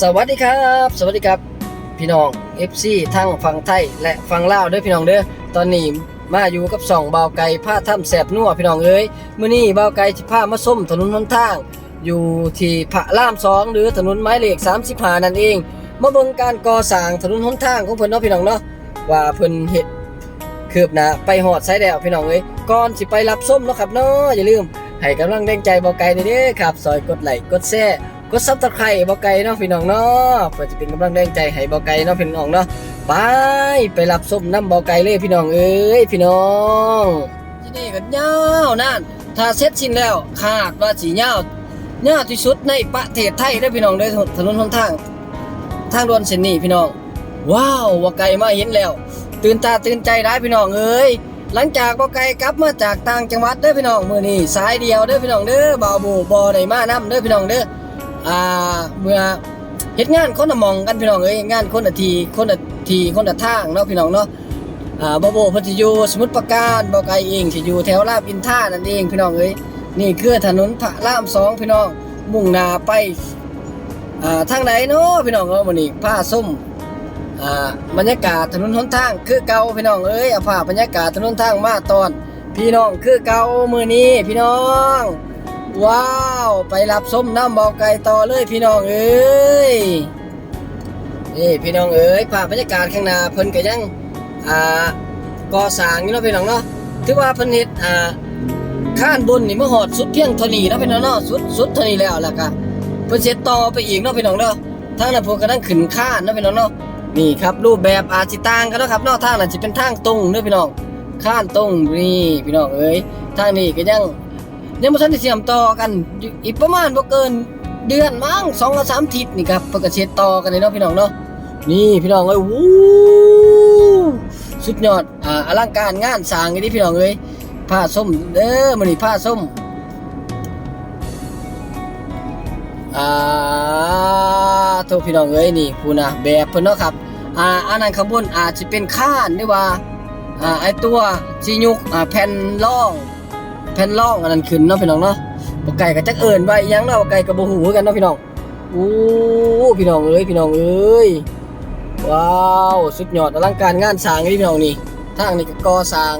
สวัสดีครับ สวัสดีครับ พี่น้อง FC ทั้งฝั่งไทยและฝั่งลาวด้อพี่น้องเด้อตอนนี้มาอยู่กับสองเบาไก่ผ้าถ้ำแสบนัวพี่น้องเอ้ยมื้อนี้เบาไก่สิพามาส้มถนนหนทาง อยู่ที่พระรามสองหรือถนนไม้เหล็ก35นั่นเองมาเบิ่งการก่อสร้างถนนหนทางของเพิ่นเนาะพี่น้องเนาะว่าเพิ่นเฮ็ดคืบหน้าไปฮอดไสแล้วพี่น้องเอ้ยก่อนสิไปรับส้มเนาะครับเนาะอย่าลืมให้กำลังแรงใจเบาไก่เด้อครับซอยกดไลค์กดแชร์ กดซับสไครต์บาไก่เนาะพี่น้องเนาะเพื่อจะเป็นกำลังแรงใจให้บาไก่เนาะพี่น้องเนาะไปไปรับส้มน้ำบาไก่เลยพี่น้องเอ้ยพี่น้องที่นี่ก็ยาวนานถ้าเสร็จสิ้นแล้วคาดว่าสียาวยาที่สุดในประเทศไทยเด้พี่น้องเด้ถนนหนทาง ทางด่วนเส้นนี้พี่น้อง ว้าวว่าไก่มาเห็นแล้ว ตื่นตาตื่นใจได้พี่น้องเอ้ยหลังจากบ่ไกลกลับมาจากต่างจังหวัดเด้อพี่น้องมื้อนี้สายเดียวเด้อพี่น้องเด้อบ่าวบูบ่อได้มานํเด้อพี่น้องเด้อ อ่า เมื่อเฮ็ดงานคนละมองกันพี่น้องเอ้ยงานคนละทีคนละทีคนละทางเนาะพี่น้องเนาะอ่าบ่าวบูเพิ่นสิอยู่สมุทรปราการบ่ไกลเองสิอยู่แถวรามอินทรานั่นเองพี่น้องเอ้ยนี่คือถนนพระรามสองพี่น้องมุ่งหน้าไปอ่าทางไหนเนาะพี่น้องเนาะมื้อนี้พาส้มอ่าบรรยากาศถนนหนทางคือเก่าพี่น้องเอ้ยอาภาพบรรยากาศถนนทางมาตอน พี่น้องคือเก่ามือนี้พี่น้อง ว้าว ไปรับส้มน้ำบอกไก่ต่อเลยพี่น้องเอ้ยนี่พี่น้องเอ้ยภาพบรรยากาศข้างหน้าเพิ่นก็ยังอ่าก่อสร้างอยู่เนาะพี่น้องเนาะถือว่าเพิ่นเฮ็ดอ่าข้านบนนี่มาหอดสุดเพียงเท่านี้เนาะพี่น้องเนาะสุดสุดเท่านี้แล้วแล้วก็เพิ่นเสร็จต่อไปอีกเนาะพี่น้องเนาะทางนั้นพวกก็นั่งขึ้นข้านเนาะพี่น้องเนาะนี่ครับรูปแบบอาจสิต่างกันเนาะครับเนอกทางนั้นจะเป็นทางตรงเด้อพี่น้องข้านตรงนี่พี่น้องเอ้ยทางนี้ก็ยัง ยังบ่ทันได้เชื่อมต่อกันอีกประมาณบ่เกินเดือนมั้งสองหรือสามทิศนี่ครับเพิ่นก็เช็ดต่อกันเลยเนาะพี่น้องเนาะนี่พี่น้องเอ้ยวู้สุดยอดอ่าอลังการงานสร้างอีนี่พี่น้องเอ้ยผ้าส้มเด้อมื้อนี้ผ้าส้มอ่าโทษพี่น้องเอ้ยนี่พูนะแบบเพิ่นเนาะครับอ่าอันนั้นข้างบนอาจจะเป็นข้านหรือว่าอ่าไอตัวสิยุกอ่าแผ่นร่อง แผ่นร่องอันนั้นขึ้นเนาะพี่น้องเนาะบ่ไก่ก็จักเอิ้นว่าอิหยังเนาะบ่ไก่ก็บ่ฮู้คือกันเนาะพี่น้องอู้พี่น้องเอ้ยพี่น้องเอ้ยว้าวสุดยอดอลังการงานสร้างนี่พี่น้องนี่ทางนี้ก็ก่อสร้าง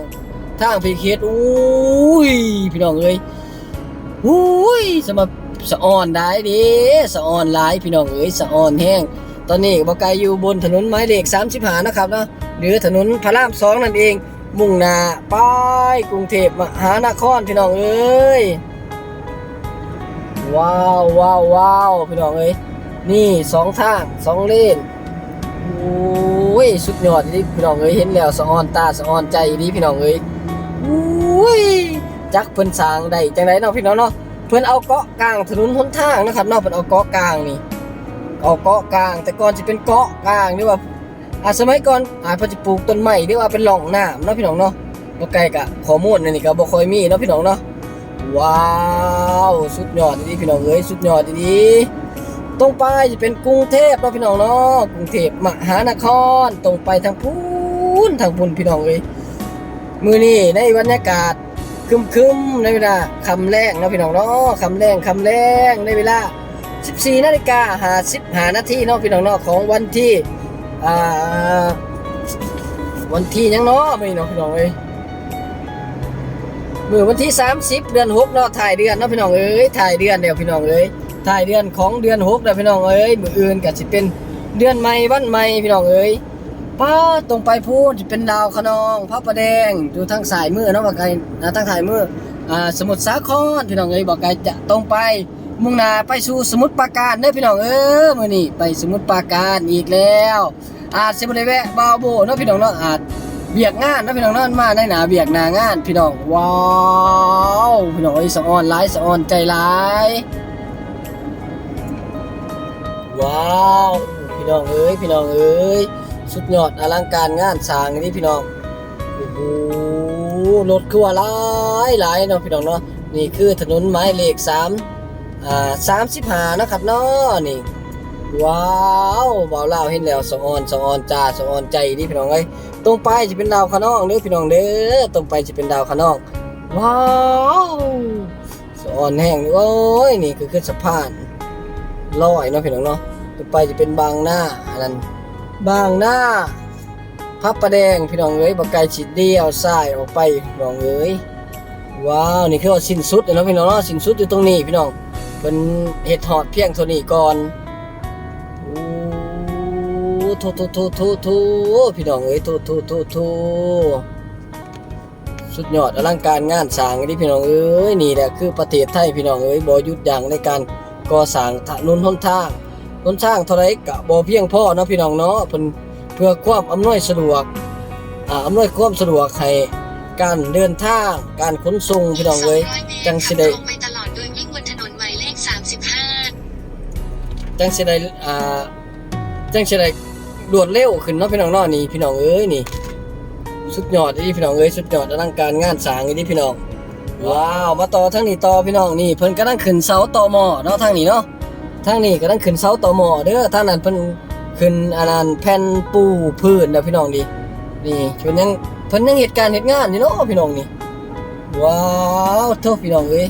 ทางพีเคสอู้ยพี่น้องเอ้ยอู้ยสำหรับสะออนได้ดิสะออนหลายพี่น้องเอ้ยสะออนแห้งตอนนี้บ่ไกลอยู่บนถนนไม้เหล็ก35นะครับเนาะหรือถนนพระราม2นั่นเอง มุ่งหน้าไปกรุงเทพมหานครพี่น้องเอ้ยว้าวว้าวว้าวพี่น้องเอ้ยนี่สองทางสองเลนโอ้ยสุดยอดนี่พี่น้องเอ้ยเห็นแล้วสะออนตาสะออนใจดีพี่น้องเอ้ยโอ้ยจักเพิ่นสร้างได้จังไดเนาะพี่น้องเนาะเพื่อนเอาเกาะกลางถนนหนทางนะครับเนอกเพื่นเอาเกาะกลางนี่เอาเกาะกลาง แต่ก่อนจะเป็นเกาะกลางนี่ว่า อ่าสมัยก่อนอาจจะปลูกต้นไม้หรือว่าเป็นหล่องน้ำเนาะพี่น้องเนาะบ่ไกลกะข้อมูลนนี่ก็บ่ค่อยมีเนาะพี่น้องเนาะว้าวสุดยอดดีพี่น้องเอ้ยสุดยอดดีตรงไปจะเป็นกรุงเทพเนาะพี่น้องเนาะกรุงเทพมหานครตรงไปทางพูนทางพูนพี่น้องเอ้ยมื้อนี้ในบรรยากาศคึมคึมในเวลาคำแรงเนาะพี่น้องเนาะคำแรงคำแรงในเวลา 14นาฬิกาหาสิบหานาทีเนาะพี่น้องเนาะของวันที่ อ่า วันที่ยังเนาะไม่เนาะพี่น้องเอ้ยมือวันที่ 30 เดือน6เนาะถ่ายเดือนเนาะพี่น้องเอ้ยถ่ายเดือนเดียวพี่น้องเอ้ยถ่ายเดือนของเดือน6เด้อพี่น้องเอ้ยมืออื่นก็สิเป็นเดือนใหม่วันใหม่พี่น้องเอ้ยป้าตรงไปพูดจะเป็นดาวคะนองพระประแดงดูทางสายมือเนาะบอกไกลนะทางสายมืออ่าสมุทรสาครพี่น้องเอ้ยบอกไกลจะตรงไป มุ่งหน้าไปสู่สมุทรปราการเด้อพี่น้องเออมื้อนี้ไปสมุทรปราการอีกแล้ว อาจสิบ่ได้แวะบาวโบเนาะพี่น้องเนาะอาจเบียกงานเนาะพี่น้องเนาะมาในหนาเบียกหนางาน พี่น้องว้าวพี่น้องเอ้ยสะออนหลายสะออนใจหลายว้าวพี่น้องเอ้ยพี่น้องเอ้ยสุดยอดอลังการงานสร้างนี่พี่น้องโอ้โหรถคือว่าหลายหลายเนาะพี่น้องเนาะนี่คือถนนไม้เลขสาม อ่าสามสิบหานะครับเนาะนี่ ว้าวเบาเล่าวเห็นแล้วสะออนสะออนจ้าสะออนใจนี่พี่น้องเอ้ยตรงไปจะเป็นดาวคะนองเด้อพี่น้องเด้อตรงไปจะเป็นดาวคะนอง ว้าวสะออนแห้งโอ้ยนี่คือขึ้นสะพานลอยเนาะพี่น้องเนาะต่อไปจะเป็นบางหน้าอันนั้นบางหน้าพระประแดงพี่น้องเอ้ยบ่ไกลฉิดเดียวซ้ายออกไปพี่น้องเอ้ยว้าวนี่คือว่าสิ้นสุดแล้วเนาะพี่น้องเนาะสิ้นสุดอยู่ตรงนี้พี่น้อง เพิ่นเฮ็ดฮอดเพียงเท่านี้ก่อนโอ้ทโทโทโทโทพี่น้องเอ้ยโทโทโทโทสุดยอดอลังการงานสร้างนี่พี่น้องเอ้ยนี่แหละคือประเทศไทยพี่น้องเอ้ยบ่หยุดยั้งในการก่อสร้างถนนหนทางหนทางเท่าไรก็บ่เพียงพอเนาะพี่น้องเนาะเพิ่นเพื่อความอำนวยสะดวกอ่าอำนวยความสะดวกให้การเดินทางการขนส่งพี่น้องเอ้ยจังสิได้ จังสิได้อ่าจังสิได้รวดเร็วขึ้นเนาะพี่น้องเนาะนี่พี่น้องเอ้ยนี่ สุดยอดอีพี่น้องเอ้ยสุดยอดอลังการงานสร้างอีนี่พี่น้องว้าวมาต่อทางนี้ต่อพี่น้องนี่เพิ่นกำลังขึ้นเสาต่อหม้อเนาะทางนี้เนาะทางนี้กำลังขึ้นเสาต่อหม้อเด้อทางนั้นเพิ่นขึ้นอันนั้นแผ่นปูพื้นนะพี่น้องดินี่เพิ่นยังเพิ่นยังเหตุการณ์เหตุงานอยู่เนาะพี่น้องนี่ว้าวโทษพี่น้องเอ้ย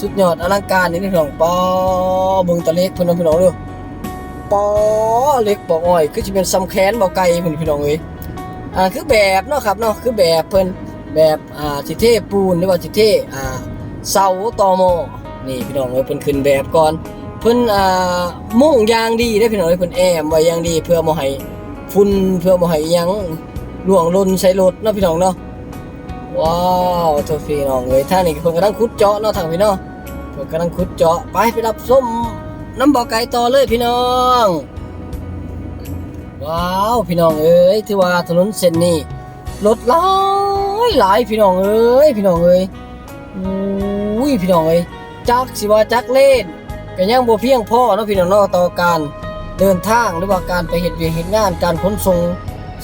สุดยอดอลังการนี่พี่น้องปอเบิ่งตะเล็กพิ่นเนาะพี่น้องด้อปอเล็กบออ้อยคือสิเป็นซ้ำแขนบ่ไกลเพิ่นพี่น้องเอ้ยอ่าคือแบบเนาะครับเนาะคือแบบเพิ่นแบบอ่าสิเทปูนหรือว่าสิเทอ่าเสาตอมอนี่พี่น้องเอ้ยเพิ่นขึ้นแบบก่อนเพิ่นอ่ามุ่งอย่างดีเด้พี่น้องเอ้ยเพิ่นแอมไว้อย่างดีเพื่อบ่ให้ฝุ่นเพื่อบ่ให้อิหยังล่วงล่นใส่รถเนาะพี่น้องเนาะ ว้าวโทษพี่น้องเอ้ยท่างนี้เพิ่นกำลังขุดเจาะเนาะทางพี่นาะเพิ่นกำลังขุดเจาะไปไปรับส้มน้ำบ่อไก่ต่อเลยพี่น้อง ว้าวพี่น้องเอ้ยที่ว่าถนนเส้นนี้รถหลายหลายพี่น้องเอ้ยพี่น้องเอ้ยอุ้ยพี่น้องเอ้ยจักสิว่าจักเล่นก็ยังบ่เพียงพอเนาะพี่น้องเนาะต่อการเดินทางหรือว่าการไปเฮ็ดเวียกเฮ็ดงานการขนส่ง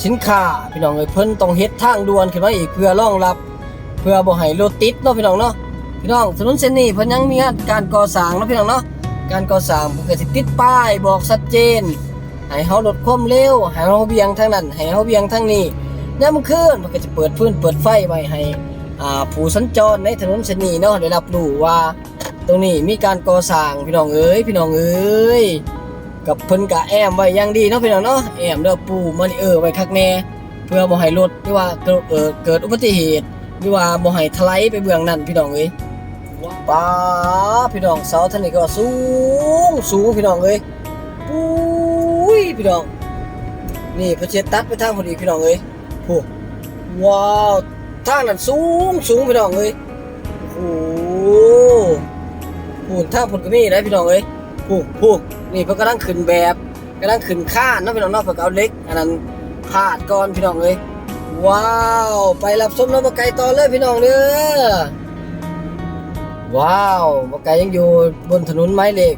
สินค้าพี่น้องเอ้ยเพิ่นต้องเฮ็ดทางด่วนขึ้นมาอีกเพื่อรองรับ เพื่อบ่ให้รถติดเนาะพี่น้องเนาะพี่น้องถนนเส้นนี้เพิ่นยังมีการก่อสร้างเนาะพี่น้องเนาะการก่อสร้างเพิ่นก็สิติดป้ายบอกชัดเจนให้เฮาลดความเร็วให้เฮาเบี่ยงทางนั้นให้เฮาเบี่ยงทางนี้ยามมื้อคืนมันก็จะเปิดพื้นเปิดไฟไว้ให้อ่าผู้สัญจรในถนนเส้นนี้เนาะได้รับรู้ว่า ตรงนี้มีการก่อสร้างพี่น้องเอ้ยพี่น้องเอ้ย กับเพิ่นกะแอมไว้อย่างดีเนาะพี่น้องเนาะแอมเด้อปูมาริเออไว้คักแน่เพื่อบ่ให้รถหรือว่าเกิดเอ่อเกิดอุบัติเหตุหรือว่าบ่ให้ถลายไปเบื้องนั้นพี่น้องเอ้ยป้าพี่น้องเสาท่านนี้ก็สูงสูงพี่น้องเอ้ยปุ้ยพี่น้อง นี่พระเจตัดไปทางพอดีพี่น้องเอ้ยโอ้ว้าวทางนั้นสูงสูงพี่น้องเอ้ยโอ้โหพูนทางผลก็มีนะพี่น้องเอ้ยพูพู นี่เพิ่นกำลังขึ้นแบบกำลังขึ้นข้านเนาะพี่น้องเนาะเพิ่นก็เอาเล็ก อันนั้นพาดก่อนพี่น้องเอ้ยว้าว ไปรับชมน้ำบะไก่ต่อเลยพี่น้องเด้อว้าวบะไก่ยังอยู่บนถนนไม้เหล็ก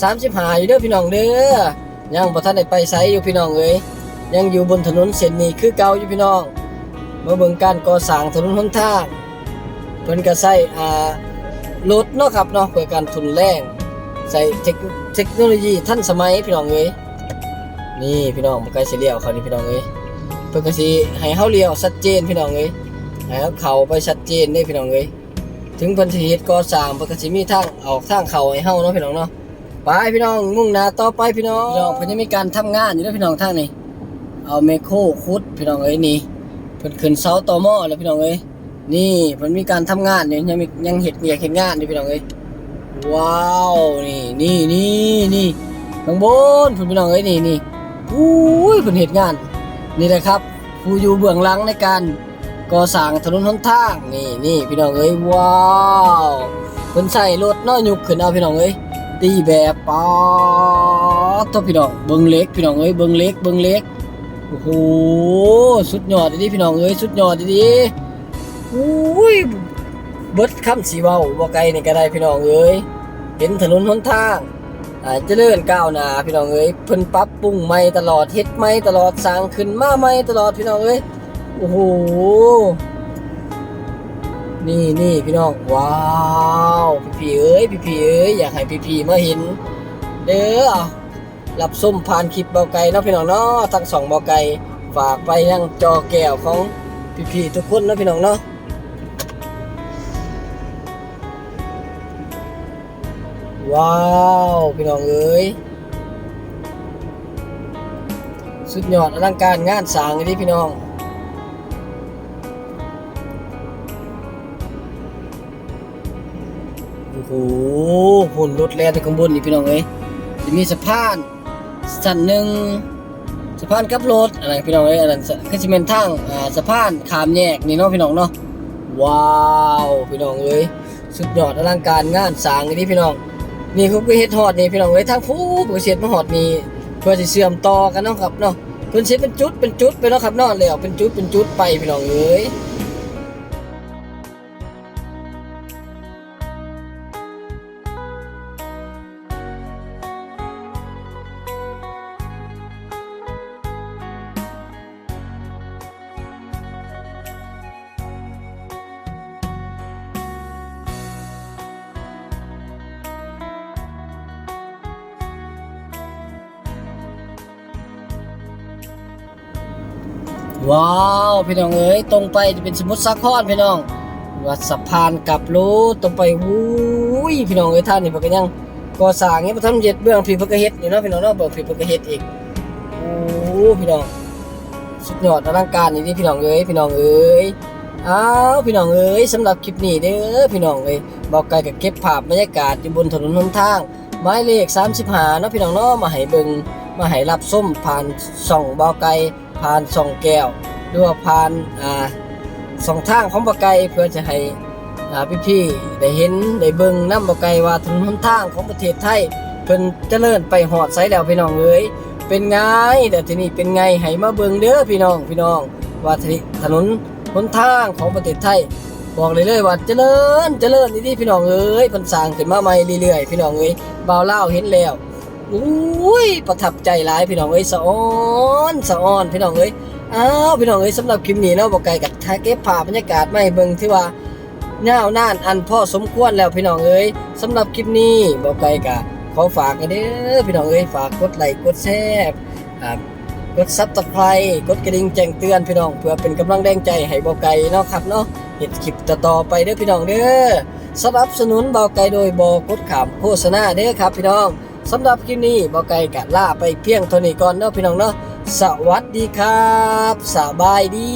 สามสิบหาอยู่เด้อพี่น้องเด้อยังบ่ทันได้ไปไสอยู่พี่น้องเอ้ยยังอยู่บนถนนเส้นนี้คือเก่าอยู่พี่น้องมาเบิ่งการก่อสร้างถนนหนทางเพิ่นก็ใช้อ่ารถเนาะครับเนาะเพื่อการทุนแรง ใส่เทคโนโลยีทันสมัยพี่น้องเอ้ยนี่พี่น้องบ่ไกลสิเลี้ยวเขานี่พี่น้องเอ้ยเพิ่นก็สิให้เฮาเลี้ยวชัดเจนพี่น้องเอ้ยให้เฮาเข้าไปชัดเจนเด้พี่น้องเอ้ยถึงเพิ่นสิเฮ็ดก่อสร้างเพิ่นก็สิมีทางออกทางเข้าให้เฮาเนาะพี่น้องเนาะไปพี่น้องมุ่งหน้าต่อไปพี่น้องพี่น้องเพิ่นยังมีการทำงานอยู่ด้วพี่น้องทางนี้เอาแมคโครขุดพี่น้องเอ้ยนี่เพิ่นขึ้นเสาต่อหม้อแล้วพี่น้องเอ้ยนี่เพิ่นมีการทำงานอยู่ยังมียังเฮ็ดเวียกเฮ็ดงานอยู่พี่น้องเอ้ย ว้าว นี่นี่นี่นี่ข้างบนเพิ่นพี่น้องเอ้ยนี่นี่อุ้ยเพิ่นเฮ็ดงาน นี่แหละครับ ผู้อยู่เบื้องหลังในการก่อสร้างถนนหนทาง นี่นี่พี่น้องเอ้ยว้าวเพิ่นใส่รถนาะยกขึ้นเอาพี่น้องเอ้ยตีแบบป๊อดตัวพี่น้องเบิ่งเล็กพี่น้องเอ้ยเบิ่งเล็กเบิ่งเล็กโอ้โหสุดยอดดีพี่น้องเอ้ยสุดยอดดีอุ้ย เบิดคำสีเว้าบ่ไกลนี่ก็ได้พี่น้องเอ้ยเห็นถนนหนทางอ่าเจริญก้าวหน้าพี่น้องเอ้ยเพิ่นปรับปรุงใหม่ตลอดเฮ็ดใหม่ตลอดสร้างขึ้นมาใหม่ตลอดพี่น้องเอ้ยโอ้โหนี่นี่พี่น้องว้าวพี่ๆเอ้ยพี่ๆเอ้ยอยากให้พี่ๆมาเห็นเด้อรับส้มผ่านคลิปเบาไก่เนาะพี่น้องเนาะทั้งสองเบาไก่ฝากไปยังจอแก้วของพี่ๆทุกคนเนาะพี่น้องเนาะ ว้าว พี่น้องเอ้ยสุดยอดอลังการงานสร้างเลยพี่น้องโอ้โหหุ่นรถแล่ไปข้างบนนี่พี่น้องเอ้ยจะมีสะพานสั้นหนึ่งสะพานกับรถอะไรพี่น้องเอ้ยอันนั้นสะคือสิเป็นทางอ่าสะพานขามแยกนี่เนาะพี่น้องเนาะว้าว พี่น้องเอ้ยสุดยอดอลังการงานสร้างนี่พี่น้อง นี่คือไปเฮ็ดฮอดนี่พี่น้องเอ้ยทางผู้ผู้เสียมาฮอดนี่เพื่อสิเชื่อมต่อกันเนาะครับเนาะเพิ่นสิเป็นจุดเป็นจุดไปเนาะครับเนาะแล้วเป็นจุดเป็นจุดไปพี่น้องเอ้ย ว้าวพี่น้องเอ้ยตรงไปจะเป็นสมุทรสาครพี่น้อง วัดสะพานกับรู้ตรงไปวุ้ยพี่น้องเอ้ยท่านนี่เพิ่นก็ยังก่อสร้างนี่บ่ทำเฮ็ดเบื้องพี่เพิ่นก็เฮ็ดนี่เนาะพี่น้องเนาะเบื้องพี่เพิ่นก็เฮ็ดอีกโอ้พี่น้องสุดยอดอลังการนี่พี่น้องเอ้ยพี่น้องเอ้ยอ้าวพี่น้องเอ้ยสำหรับคลิปนี้เด้อพี่น้องเอ้ยบอกไกลกับเก็บภาพบรรยากาศอยู่บนถนนหนทางหมายเลข35เนาะพี่น้องเนาะมาให้เบิ่งมาให้รับส้มผ่านช่องบ่าวไกล ผ่านช่องแก้วหรือว่าผ่านอ่าสองทางของบะไกเพื่อจะให้อ่าพี่ๆได้เห็นได้เบิ่งน้ำบะไกว่าถนนหนทางของประเทศไทยเพิ่นเจริญไปหอดไสแล้วพี่น้องเอ้ยเป็นไงแต่ที่นี้เป็นไงให้มาเบิ่งเด้อพี่น้องพี่น้อง ว่าถนนหนทางของประเทศไทยบอกเลยเลยว่าเจริญเจริญนี่พี่น้องเอ้ยเพิ่นสร้างขึ้นมาใหม่เรื่อยๆพี่น้องเอ้ยบ่าวลาเห็นแล้ว อุ้ยประทับใจหลายพี่น้องเอ้ยสะอ้อนสะอ้อนพี่น้องเอ้ยอ้าวพี่น้องเอ้ยสำหรับคลิปนี้เนาะบอกไกลกับทาเก็บภาพบรรยากาศไมาให้เบิ่งที่ว่าเน่าวนานอันพ่อสมควรแล้วพี่น้องเอ้ยสำหรับคลิปนี้บอกไกลกับขอฝากกันเด้อพี่น้องเอ้ยฝากกดไลค์กดแชร์กดซับสไครต์กดกระดิ่งแจ้งเตือนพี่น้อง เพื่อเป็นกำลังแรงใจให้บอกไกลเนาะครับเนาะเห็ดคลิปต่อไปเด้อพี่น้องเด้อสนับสนุนบอกไกลโดยบอกดขามโฆษณาเด้อครับพี่น้อง สำหรับคลิปนี้บอกไก่กะล่าไปเพียงเท่านี้ก่อนเนาะพี่น้องเนาะสวัสดีครับ สบายดี